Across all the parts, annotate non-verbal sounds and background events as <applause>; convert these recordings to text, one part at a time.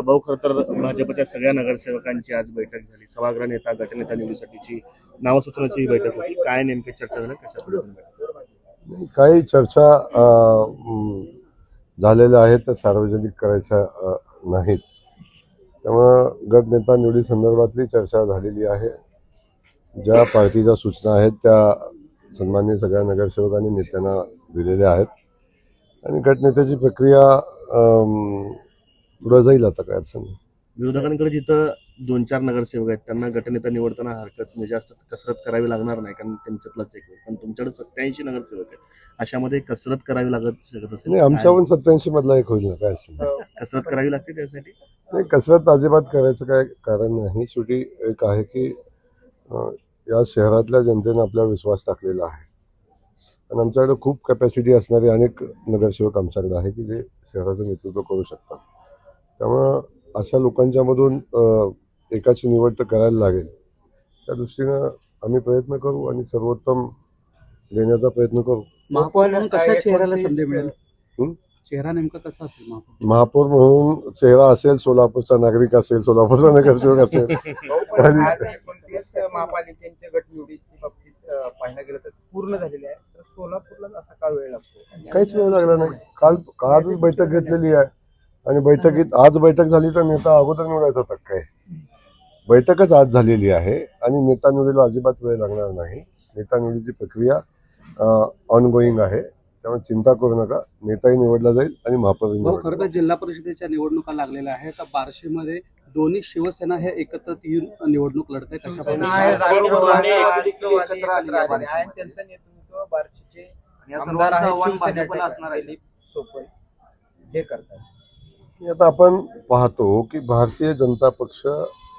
भाऊ खरं तर भाजपच्या सगळ्या नगरसेवकांची आज बैठक झाली. सभागृह नेता गटनेता निवडीसाठीची नावं सुचवण्याची बैठक होती. काय नेमकी चर्चा झाली? कशा काही चर्चा झालेल्या आहेत त्या सार्वजनिक करायच्या नाहीत. त्यामुळं गटनेता निवडी संदर्भातली चर्चा झालेली आहे. ज्या पार्टीच्या सूचना आहेत त्या सन्मान्य सगळ्या नगरसेवकांनी नेत्यांना दिलेल्या आहेत. आणि गटनेत्याची प्रक्रिया पुढं जाईल आता काय अडचण नाही. विरोधकांकडे जिथं दोन चार नगरसेवक आहेत त्यांना गटनेता निवडताना हरकत म्हणजे जास्त कसरत करावी लागणार नाही कारण त्यांच्यातलाच एक. पण तुमच्याकडे सत्याऐंशी नगरसेवक आहेत अशामध्ये कसरत करावी लागत शकत असेल. नाही आमच्याहून सत्याऐंशी मधला एक होईल ना काय असेल. कसरत करावी लागते त्यासाठी? नाही कसरत अजिबात करायचं काय कारण नाही. शेवटी एक आहे की अं, या शहरातल्या जनतेनं आपल्यावर विश्वास टाकलेला आहे. आणि आमच्याकडे खूप कॅपॅसिटी असणारे अनेक नगरसेवक आमच्याकडे आहे की जे शहराचं नेतृत्व करू शकतात. त्यामुळं अशा लोकांच्यामधून एकाची निवड तर करायला लागेल. त्या दृष्टीनं आम्ही प्रयत्न करू आणि सर्वोत्तम देण्याचा प्रयत्न करू. महापौर म्हणून कशा चेहऱ्याला संधी मिळेल? हं? चेहरा नेमका कसा असेल महापौर? महापौर म्हणून चेहरा असेल सोलापूरचा नागरिक असेल सोलापूरचा नगरसेवक असेल. <laughs> आणि- आज एकोणतीस महापालिकेच्या गटनिवडीच्या बाबतीत अं, पाहायला गेलं तर पूर्ण झालेले आहे. तर सोलापूरला असा का वेळ लागतो? काहीच वेळ लागला नाही. काल आजच बैठक घेतलेली आहे. आणि बैठकीत आज बैठक झाली तर नेता अगोदर निवडायचा होता काय बैठकच आज झालेली आहे आणि नेता निवडीला अजिबात वेळ लागणार नाही. नेता निवडीची प्रक्रिया ऑन गोईंग आहे. त्यामुळे चिंता करू नका. नेताही निवडला जाईल आणि महापौर भाऊ खरं तर जिल्हा परिषदेच्या निवडणुका लागलेल्या आहेत. तर बार्शीमध्ये दोन्ही शिवसेना हे एकत्र येऊन निवडणूक लढत आहे, आहे आहे. आहे. हे करतात आता आपण पाहतो की भारतीय जनता पक्ष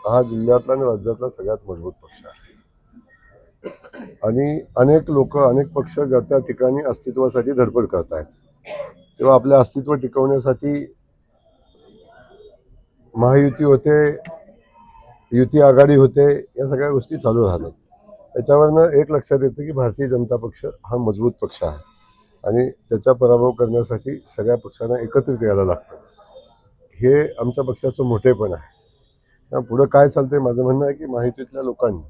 हा जिल्ह्यातला आणि राज्यातला सगळ्यात मजबूत पक्ष आहे. आणि अनेक लोक अनेक पक्ष ज्या त्या ठिकाणी अस्तित्वासाठी धडपड करत आहेत तेव्हा आपले अस्तित्व टिकवण्यासाठी महायुती होते युती आघाडी होते या सगळ्या गोष्टी चालू राहतात. त्याच्यावरनं एक लक्षात येतं की भारतीय जनता पक्ष हा मजबूत पक्ष आहे. आणि त्याचा पराभव करण्यासाठी सगळ्या पक्षांना एकत्रित यायला लागतं. हे आमच्या पक्षाचं मोठेपण आहे. पुढं काय चालतंय माझं म्हणणं आहे की माहितीतल्या लोकांनी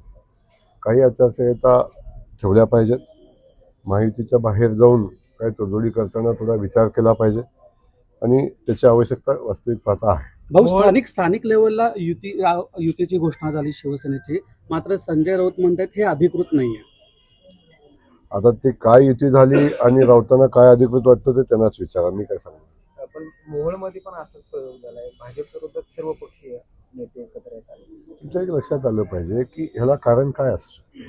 काही आचारसंहिता ठेवल्या पाहिजेत. माहितीच्या बाहेर जाऊन काही तोडजोडी करताना थोडा विचार केला पाहिजे. आणि त्याची आवश्यकता वास्तविक पाहता आहे. भाऊ स्थानिक स्थानिक लेवलला युती युतीची घोषणा झाली शिवसेनेची. मात्र संजय राऊत म्हणतात हे अधिकृत नाहीये. आता ते काय युती झाली आणि राऊतांना काय अधिकृत वाटतं ते त्यांनाच विचारा. मी काय सांगतो पण मोहोळमध्ये पण असाच प्रयोग झालाय. भाजप विरोधात सर्व पक्षीय नेते एकत्र येतात तुमच्या एक लक्षात आलं पाहिजे की ह्याला कारण काय असतं?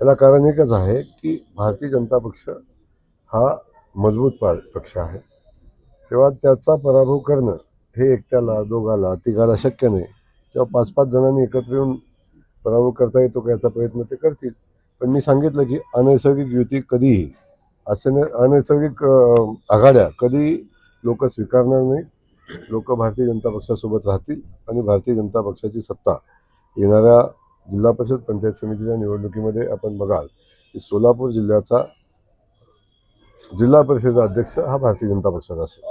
ह्याला कारण एकच आहे की भारतीय जनता पक्ष हा मजबूत पक्ष आहे. तेव्हा त्याचा पराभव करणं हे एकट्याला दोघाला तिघाला शक्य नाही. तेव्हा पाच पाच जणांनी एकत्र येऊन पराभव करता येतो का याचा प्रयत्न ते करतील. पण मी सांगितलं की अनैसर्गिक युती कधीही असे न अनैसर्गिक आघाड्या कधी लोक स्वीकारणार नाही. लोक भारतीय जनता पक्षासोबत राहतील आणि भारतीय जनता पक्षाची सत्ता येणाऱ्या जिल्हा परिषद पंचायत समितीच्या निवडणुकीमध्ये आपण बघाल की सोलापूर जिल्ह्याचा जिल्हा परिषदेचा अध्यक्ष हा भारतीय जनता पक्षाचा असेल.